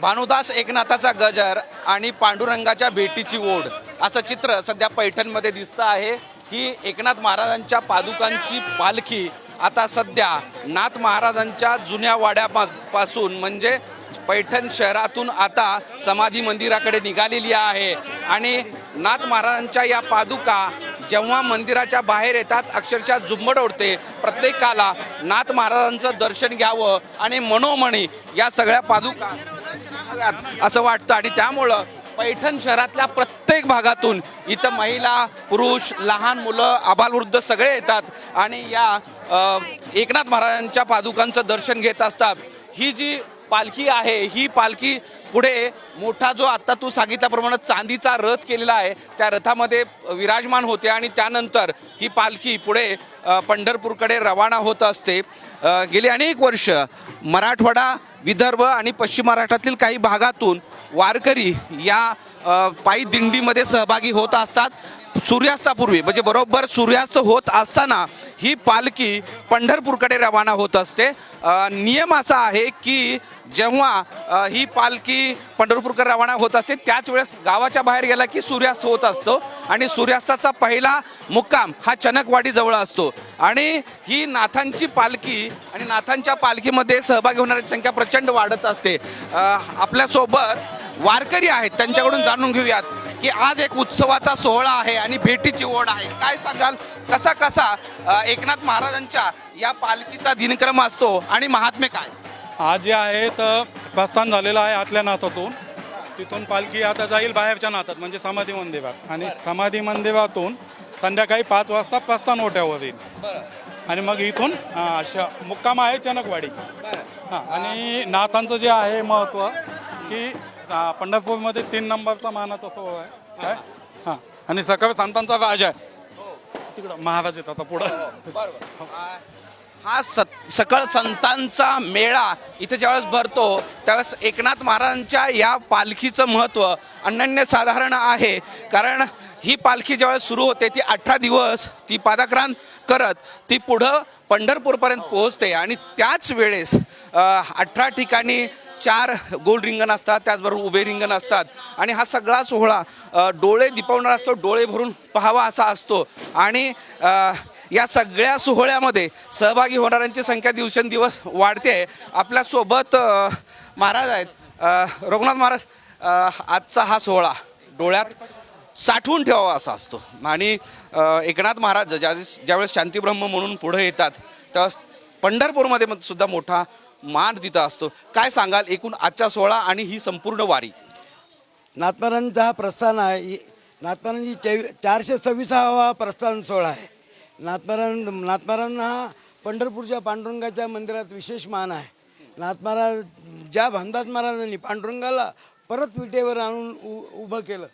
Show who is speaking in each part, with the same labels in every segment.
Speaker 1: भानुदास एकनाथाचा गजर आणि पांडुरंगाच्या भेटीची ओढ असं चित्र सध्या पैठणमध्ये दिसतं आहे की एकनाथ महाराजांच्या पादुकांची पालखी आता सध्या नाथ महाराजांच्या जुन्या वाड्यापासून म्हणजे पैठण शहरातून आता समाधी मंदिराकडे निघालेली आहे. आणि नाथ महाराजांच्या या पादुका जेव्हा मंदिराच्या बाहेर येतात अक्षरशः झुंबड उडते प्रत्येकाला नाथ महाराजांचं दर्शन घ्यावं आणि मनोमणी या सगळ्या पादुका असं वाटतं. आणि त्यामुळं पैठण शहरातल्या प्रत्येक भागातून इथं महिला पुरुष लहान मुलं आबालवृद्ध सगळे येतात आणि या एकनाथ महाराजांच्या पादुकांचं दर्शन घेत असतात. ही जी पालखी आहे ही पालखी पुढे मोठा जो आत्ता तू सांगितल्याप्रमाणे चांदीचा रथ केलेला आहे त्या रथामध्ये विराजमान होते आणि त्यानंतर ही पालखी पुढे पंढरपूरकडे रवाना होत असते. गेली अनेक वर्ष मराठवाडा विदर्भ आणि पश्चिम महाराष्ट्रातील काही भागातून वारकरी या पायी दिंडीमध्ये सहभागी होत असतात. सूर्यास्तापूर्वी म्हणजे बरोबर सूर्यास्त होत असताना ही पालखी पंढरपूरकडे रवाना होत असते. नियम असा आहे की जेव्हा ही पालखी पंढरपूरकर रवाना होत असते त्याच वेळेस गावाच्या बाहेर गेला की सूर्यास्त होत असतो आणि सूर्यास्ताचा पहिला मुक्काम हा चनकवाडीजवळ असतो. आणि ही नाथांची पालखी आणि नाथांच्या पालखीमध्ये सहभागी होणाऱ्यांची संख्या प्रचंड वाढत असते. आपल्यासोबत वारकरी आहेत त्यांच्याकडून जाणून घेऊयात की आज एक उत्सवाचा सोहळा आहे आणि भेटीची ओढ आहे. काय सांगाल? कसा कसा एकनाथ महाराजांच्या या पालखीचा दिनक्रम असतो आणि महात्म्य काय?
Speaker 2: आज जे आहे तर प्रस्थान झालेलं आहे आतल्या नाथातून. तिथून पालखी आता जाईल बाहेरच्या नाथात म्हणजे समाधी मंदिरात. आणि समाधी मंदिरातून संध्याकाळी पाच वाजता प्रस्थान ओट्यावर येईल. आणि मग इथून अं, श मुक्काम आहे चनकवाडी हां आणि नाथांचं जे आहे महत्त्व की पंढरपूरमध्ये तीन नंबरचा मानाचा सोहळा आहे. काय? हां. आणि सकाळ संतांचा राज आहे. तिकडं महाराज येतात पुढं.
Speaker 1: हा सत सकळ संतांचा मेळा इथे ज्यावेळेस भरतो त्यावेळेस एकनाथ महाराजांच्या या पालखीचं महत्त्व अनन्य साधारण आहे. कारण ही पालखी ज्यावेळेस सुरू होते ती अठरा दिवस ती पादाक्रांत करत ती पुढं पंढरपूरपर्यंत पोहोचते. आणि त्याच वेळेस अठरा ठिकाणी चार गोल रिंगण असतात त्याचबरोबर उभे रिंगण असतात. आणि हा सगळा सोहळा डोळे दिपवणारा असतो डोळे भरून पाहावा असा असतो. आणि या सगळ्या सोहळ्यामध्ये सहभागी होणाऱ्यांची संख्या दिवसेंदिवस वाढते आहे. आपल्यासोबत महाराज आहेत. रघुनाथ महाराज आजचा हा सोहळा डोळ्यात साठवून ठेवावा असा असतो. आणि एकनाथ महाराज ज्या ज्यावेळेस शांतीब्रह्म म्हणून पुढे येतात तेव्हा पंढरपूरमध्ये मग सुद्धा मोठा मान तिथं असतो. काय सांगाल एकूण आजचा सोहळा आणि ही संपूर्ण वारी?
Speaker 3: नाथमारांचा हा प्रस्थान आहे. नाथमारांची चे चारशे सव्वीसावा प्रस्थान सोहळा आहे. नाथमारां नाथमारांना हा पंढरपूरच्या पांडुरंगाच्या मंदिरात विशेष मान आहे. नाथमहाराज ज्या भानदास महाराजांनी पांडुरंगाला परत विटेवर आणून उ उभं केलं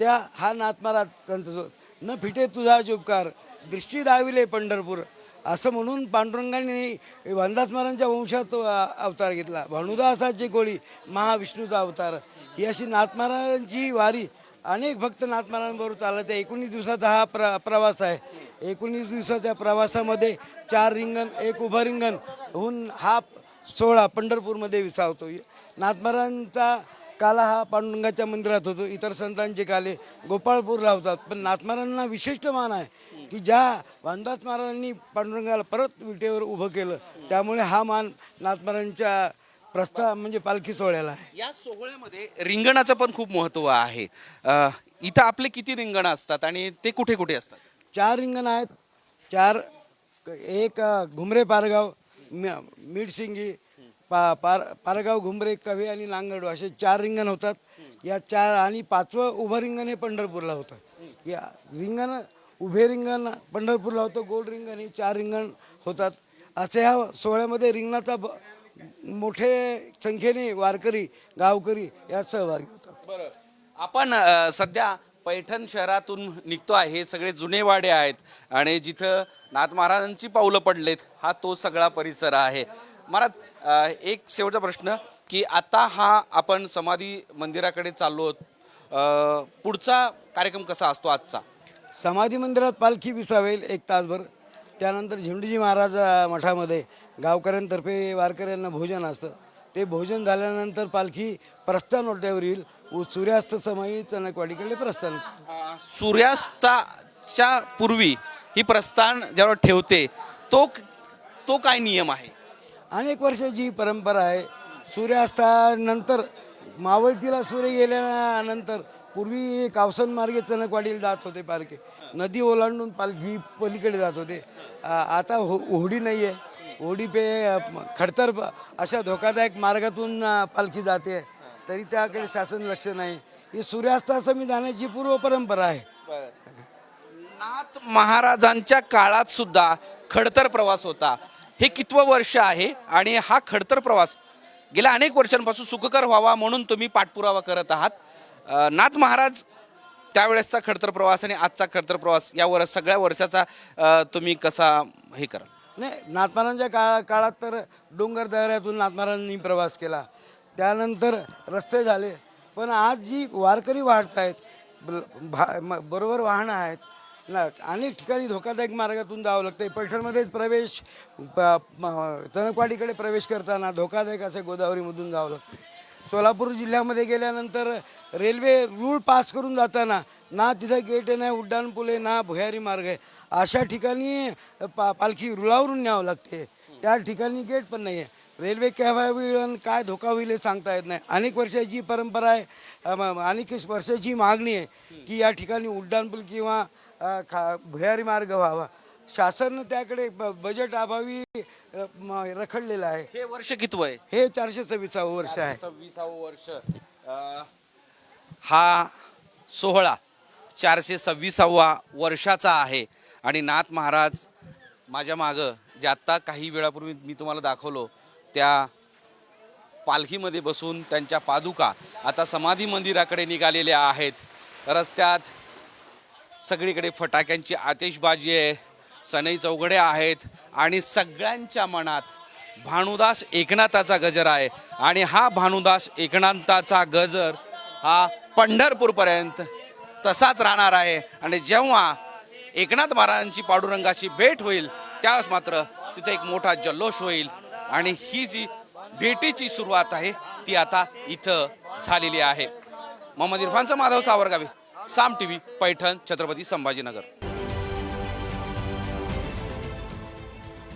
Speaker 3: त्या हा नाथमहाराज त्यांचा न फिटे तुझा उपकार दृष्टी दाविले पंढरपूर. असं म्हणून पांडुरंगाने भानदास महाराजांच्या वंशात अवतार घेतला. भानुदासाची कोळी महाविष्णूचा अवतार. ही अशी नाथमहाराजांची वारी अनेक भक्त नाथमारांबरोबर चालत आहे. एकोणीस दिवसाचा हा प्र प्रवास आहे. एकोणीस दिवसाच्या प्रवासामध्ये चार रिंगण एक उभं रिंगण होऊन हा सोहळा पंढरपूरमध्ये विसावतो. नाथमारांचा काला हा पांडुरंगाच्या मंदिरात होतो. इतर संतांचे काले गोपाळपूरला होतात पण नाथमारांना विशिष्ट मान आहे की ज्या भानदास महाराजांनी पांडुरंगाला परत विटेवर उभं केलं त्यामुळे हा मान नाथमारांच्या प्रस्ताव म्हणजे पालखी सोहळ्याला आहे.
Speaker 1: या सोहळ्यामध्ये रिंगणाचं पण खूप महत्त्व आहे. अ, इथं आपले किती रिंगणं असतात आणि ते कुठे कुठे असतात?
Speaker 3: चार रिंगण आहेत. चार एक अ, घुमरे पारगाव म- मिडसिंगी पा पार पारगाव घुमरे कवे आणि नांगडू असे चार रिंगण होतात. या चार आणि पाचवं उभं रिंगण हे पंढरपूरला होतं. या रिंगण उभे रिंगण पंढरपूरला होतं गोल रिंगण हे चार रिंगण होतात. असे ह्या सोहळ्यामध्ये रिंगणाचा ब मोठे संख्येने वारकरी गावकरी यात सहभागी होतात.
Speaker 1: बरं. आपण अ, सध्या पैठण शहरातून निघतो आहे. हे सगळे जुने वाडे आहेत आणि जिथं नाथ महाराजांची पावलं पडलेत हा तो सगळा परिसर आहे. महाराज अ, एक शेवटचा प्रश्न की आता हा आपण समाधी मंदिराकडे चाललो आहोत. अ, पुढचा कार्यक्रम कसा असतो आजचा?
Speaker 3: समाधी मंदिरात पालखी विसावेल एक तासभर. त्यानंतर झेंडूजी महाराज अ, मठामध्ये गावकऱ्यांतर्फे वारकऱ्यांना भोजन असतं. ते भोजन झाल्यानंतर पालखी प्रस्थान ओट्यावर येईल. व सूर्यास्त समयी चणकवाडीकडे प्रस्थान
Speaker 1: सूर्यास्ताच्या पूर्वी ही प्रस्थान जेव्हा ठेवते तो तो काय नियम आहे?
Speaker 3: अनेक वर्षाची परंपरा आहे. सूर्यास्तानंतर मावळतीला सूर्य गेल्यानंतर पूर्वी कावसन मार्गे चणकवाडीला जात होते पालखी. नदी ओलांडून पालखी पलीकडे जात होते. आता हो होडी नाही आहे ओडीपे पे खडतर अशा धोकादायक मार्गातून पालखी जाते. तरी त्याकडे शासन लक्ष नाही. ही सूर्यास्तासमी जाण्याची पूर्व परंपरा आहे.
Speaker 1: नाथ महाराजांच्या काळात सुद्धा खडतर प्रवास होता. हे कितवं वर्ष आहे आणि हा खडतर प्रवास गेल्या अनेक वर्षांपासून सुखकर व्हावा म्हणून तुम्ही पाठपुरावा करत आहात. नाथ महाराज त्यावेळेसचा खडतर प्रवास आणि आजचा खडतर प्रवास यावर सगळ्या वर्षाचा तुम्ही कसा हे कराल?
Speaker 3: नाही नाथमारांच्या काळा काळात तर डोंगर दऱ्यातून नाथमारांनी प्रवास केला. त्यानंतर रस्ते झाले. पण आज जी वारकरी वाढत आहेत भा म- बरोबर वाहनं आहेत ना अनेक ठिकाणी धोकादायक मार्गातून जावं लागतं पैठणमध्येच प्रवेश प- हो, प्रवेश करताना धोकादायक असे गोदावरीमधून जावं लागते सोलापूर जिल्ह्यामध्ये गेल्यानंतर रेल्वे रूळ पास करून जाताना ना तिथं गेट आहे ना उड्डाणपूल आहे ना भुयारी मार्ग आहे. अशा ठिकाणी पा पालखी रुळावरून न्यावं लागते. त्या ठिकाणी गेट पण नाही आहे रेल्वे केव्हा होईल आणि काय धोका होईल हे सांगता येत नाही. अनेक वर्षाची परंपरा आहे अनेक वर्षाची मागणी आहे की या ठिकाणी उड्डाणपूल किंवा खा भुयारी मार्ग व्हावा. शासन त्याकडे ब- बजेट अभावी रखडलेलं आहे.
Speaker 1: हे वर्ष कितवं आहे?
Speaker 3: हे चारशे सव्वीसावं वर्ष आहे.
Speaker 1: सव्वीसावं वर्ष. अ, हा सोहळा चारशे सव्वीसावा वर्षाचा आहे. आणि नाथ महाराज माझ्या मागं जे आत्ता काही वेळापूर्वी मी तुम्हाला दाखवलो त्या पालखीमध्ये बसून त्यांच्या पादुका आता समाधी मंदिराकडे निघालेल्या आहेत. रस्त्यात सगळीकडे फटाक्यांची आतिषबाजी आहे. सनई चौघडे आहेत आणि सगळ्यांच्या मनात भानुदास एकनाथाचा गजर आहे. आणि हा भानुदास एकनाथाचा गजर हा पंढरपूरपर्यंत तसाच राहणार आहे. आणि जेव्हा एकनाथ महाराजांची पांडुरंगाची भेट होईल त्यावेळेस मात्र तिथे एक मोठा जल्लोष होईल. आणि ही जी भेटीची सुरुवात आहे ती आता इथं झालेली आहे. मोहम्मद इरफानचा माधव सावरगावी साम टी व्ही पैठण छत्रपती संभाजीनगर.